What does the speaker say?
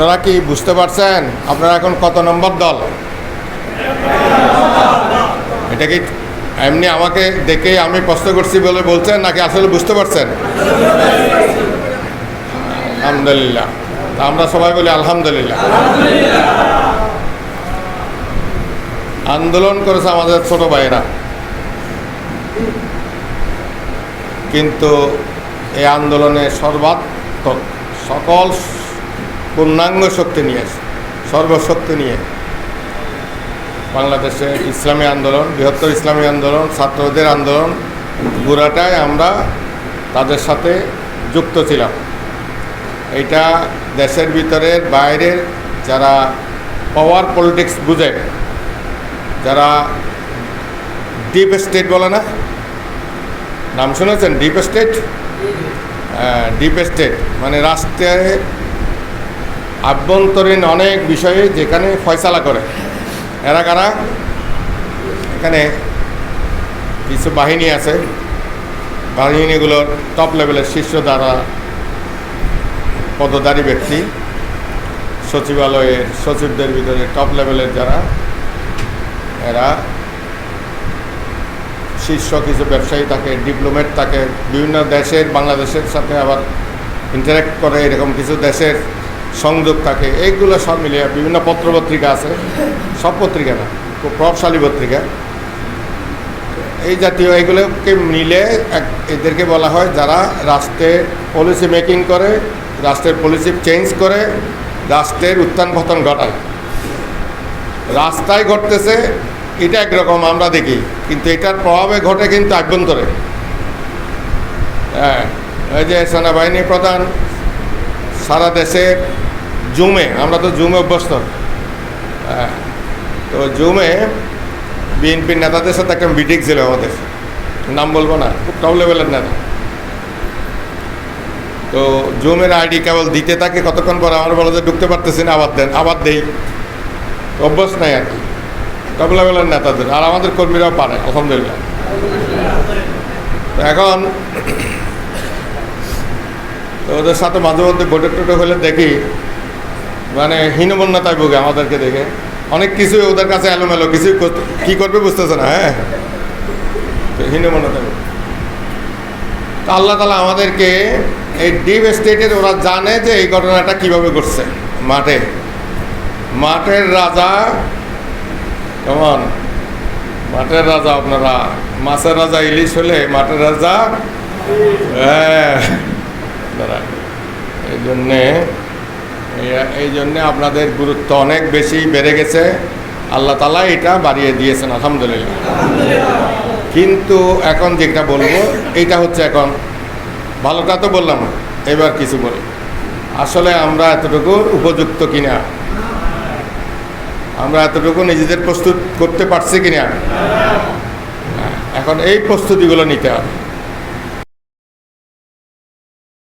আপনারা কি বুঝতে পারছেন? আপনারা এখন কত নম্বর দল? এটা কি এমনি আমাকে দেখে আমি প্রশ্ন করছি বলে বলছেন, নাকি আসলে বুঝতে পারছেন? আলহামদুলিল্লাহ। তা আমরা সবাই বলি আলহামদুলিল্লাহ। আন্দোলন করেছে আমাদের ছোট ভাইয়েরা। কিন্তু এই আন্দোলনে সর্বাত্মক, সকল পূর্ণাঙ্গ শক্তি নিয়ে সর্বশক্তি নিয়ে। বাংলাদেশে ইসলামী আন্দোলন, বৃহত্তর ইসলামী আন্দোলন, ছাত্রদের আন্দোলন, পুরাটাই আমরা তাদের সাথে যুক্ত ছিলাম। এটা দেশের ভিতরের বাইরের যারা পাওয়ার পলিটিক্স বুঝে, যারা ডিপ স্টেট বলে না? নাম শুনেছেন? ডিপ স্টেট ডিপ স্টেট মানে রাষ্ট্রে আভ্যন্তরীণ অনেক বিষয়ে যেখানে ফয়সালা করে। এরা কারা? এখানে কিছু বাহিনী আছে। বাহিনীগুলোর টপ লেভেলের শীর্ষ দ্বারা পদধারী ব্যক্তি। সচিবালয়ের সচিবদের ভিতরে টপ লেভেলের যারা, এরা শীর্ষ কিছু ব্যবসায়ী থাকে ডিপ্লোমেট থাকে। বিভিন্ন দেশের, বাংলাদেশের সাথে আবার ইন্টারাক্ট করে এরকম কিছু দেশের সংযোগ থাকে, এইগুলো সব মিলিয়ে বিভিন্ন পত্রপত্রিকা আছে। সব পত্রিকা না, খুব প্রভাবশালী পত্রিকা। এই জাতীয় এগুলোকে মিলে এদেরকে বলা হয় যারা রাষ্ট্রের পলিসি মেকিং করে, রাষ্ট্রের পলিসি চেঞ্জ করে, রাষ্ট্রের উত্থান পতন ঘটায়। রাস্তায় ঘটতেছে, এটা একরকম আমরা দেখি, কিন্তু এটার প্রভাবে ঘটে কিন্তু আভ্যন্তরে। হ্যাঁ এই যে সেনাবাহিনী প্রধান সারা দেশে জুমে, আমরা তো জুমে অভ্যস্ত। তো জুমে বিএনপির নেতাদের সাথে একটা মিটিং ছিল আমাদের। নাম বলব না, খুব টপ লেভেলের নেতা। তো জুমের আইডি কেবল দিতে থাকে কতক্ষণ পর আমার বলে যে ঢুকতে পারতেছি না, আবার দেন, আবার দেই। অভ্যাস নাই আর কি। টপ লেভেলের নেতাদের, আর আমাদের কর্মীরাও পারে তো এখন তো ওদের সাথে মাঝে মধ্যে ভোটে টোটে হলে দেখি মানে হীনমন্যতায় ভোগে আমাদেরকে দেখে। অনেক কিছু ওদের কাছে এলোমেলো, কিছু কি করবে বুঝতেছে না হ্যাঁ? ভোগে। তো আল্লাহ তালা আমাদেরকে এই ডিপ স্টেটের ওরা জানে যে এই ঘটনাটা কীভাবে ঘটছে মাঠে। মাঠের রাজা কেমন মাঠের রাজা আপনারা, মাছের রাজা ইলিশ হলে মাঠের রাজা হ্যাঁ। আপনারা এই জন্যে, এই- জন্যে আপনাদের গুরুত্ব অনেক বেশি বেড়ে গেছে। আল্লাহ তালা এটা বাড়িয়ে দিয়েছেন, আলহামদুলিল্লাহ। কিন্তু এখন যেটা বলব এইটা হচ্ছে এখন ভালোটা তো বললাম, এবার কিছু বলি। আসলে আমরা এতটুকু উপযুক্ত কিনা? আমরা এতটুকু নিজেদের প্রস্তুত করতে পারছি কিনা? এখন এই প্রস্তুতিগুলো নিতে হবে।